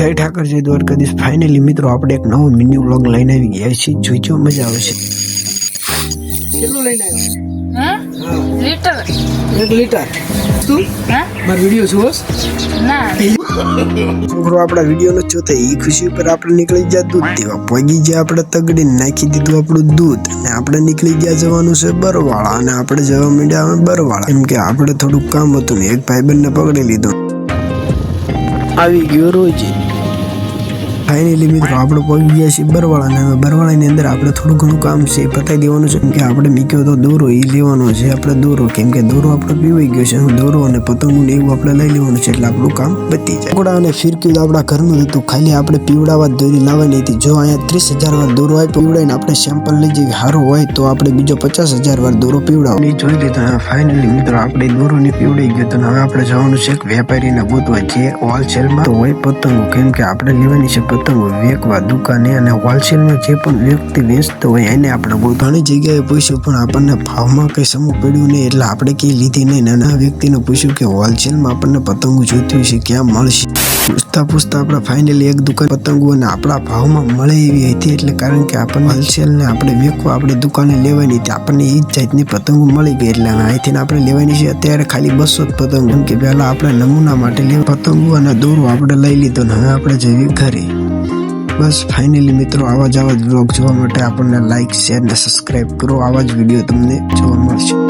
જય ઠાકર જય દ્વારકાધીશ. ફાઇનલી મિત્રો આપણે એક નવો મિની વ્લોગ લઈને આવી ગયા છીએ. જોઈજો મજા આવશે. કેટલું લઈને હા? લીટર. એક લીટર. તું? હા? મારો વીડિયો જોશ ના. છોકરો આપણા વીડિયો નો જોતા એ ખુશી ઉપર આપણે નીકળી ગયા. દૂધ દેવા પગી ગયા આપણે તગડી. નાખી દીધું આપણું દૂધ. અને આપણે નીકળી ગયા જવાનું છે બરવાળા. અને આપણે જવા માંડ્યા અમે બરવાળા. એમ કે આપણે થોડુંક કામ હતું ને એક ભાઈબંધને પકડી લીધો. આવી ગયો રોજ. ફાઇનલી મિત્રો આપણે પહોંચી ગયા છીએ બરવાળા ને હવે બરવાળાની અંદર આપણે થોડું ઘણું કામ છે પતાવી દેવાનું છે. કે આપણે મીક્યો તો દોરો એ લેવાનો છે આપણે દોરો. કેમ કે દોરો આપણે પીવાઈ ગયો છે. દોરો અને પતંગો ને એવું આપણે લઈ લેવાનું છે એટલે આપણું કામ પતી જાય. ઘોડા અને ફિરકી આપણા ઘરનું હતું. ખાલી આપણે પીવડાવા દોરી લાવવાની હતી. જો અહીંયા ત્રીસ હજાર વાર દોરો આપ્યો પીવડાવીને આપણે સેમ્પલ લઈ જઈએ. સારો હોય તો આપણે બીજો પચાસ હજાર વાર દોરો પીવડાવો. એ જોઈ લીધો. ફાઇનલી મિત્રો આપણે દોરો ને પીવડાઈ ગયો તો હવે આપણે જવાનું છે વેપારીને ગોતવા જે હોલસેલમાં હોય પતંગો. કેમ કે આપણે લેવાની છે પતંગો વેકવા દુકાને અને હોલસેલમાં જે પણ વ્યક્તિ વેચતો હોય એને આપણે ઘણી જગ્યાએ પૂછ્યું, પણ આપણને ભાવમાં કંઈ સમૂહ પડ્યું નહીં, એટલે આપણે કંઈ લીધી નહીં. નાના વ્યક્તિને પૂછ્યું કે હોલસેલમાં આપણને પતંગો જોઈતી છે ક્યાં મળશે? પૂછતા પૂછતા આપણે ફાઇનલી એક દુકાન પતંગો અને આપણા ભાવમાં મળે એવી હતી, એટલે કારણ કે આપણને હોલસેલને આપણે વેકવા, આપણે દુકાને લેવાની હતી, આપણને એ જ જાતની પતંગો મળી ગઈ, એટલે અહીંથી આપણે લેવાની છે અત્યારે ખાલી બસો જ પતંગો. કે પહેલાં આપણે નમૂના માટે લે પતંગો અને દોરો આપણે લઈ લીધો ને હવે આપણે જઈએ ઘરે. બસ ફાઇનલી મિત્રો, આવા જ આવા જ બ્લોગ જોવા માટે આપણને લાઇક શેર ને સબસ્ક્રાઇબ કરો. આવા જ વીડિયો તમને જોવા મળશે.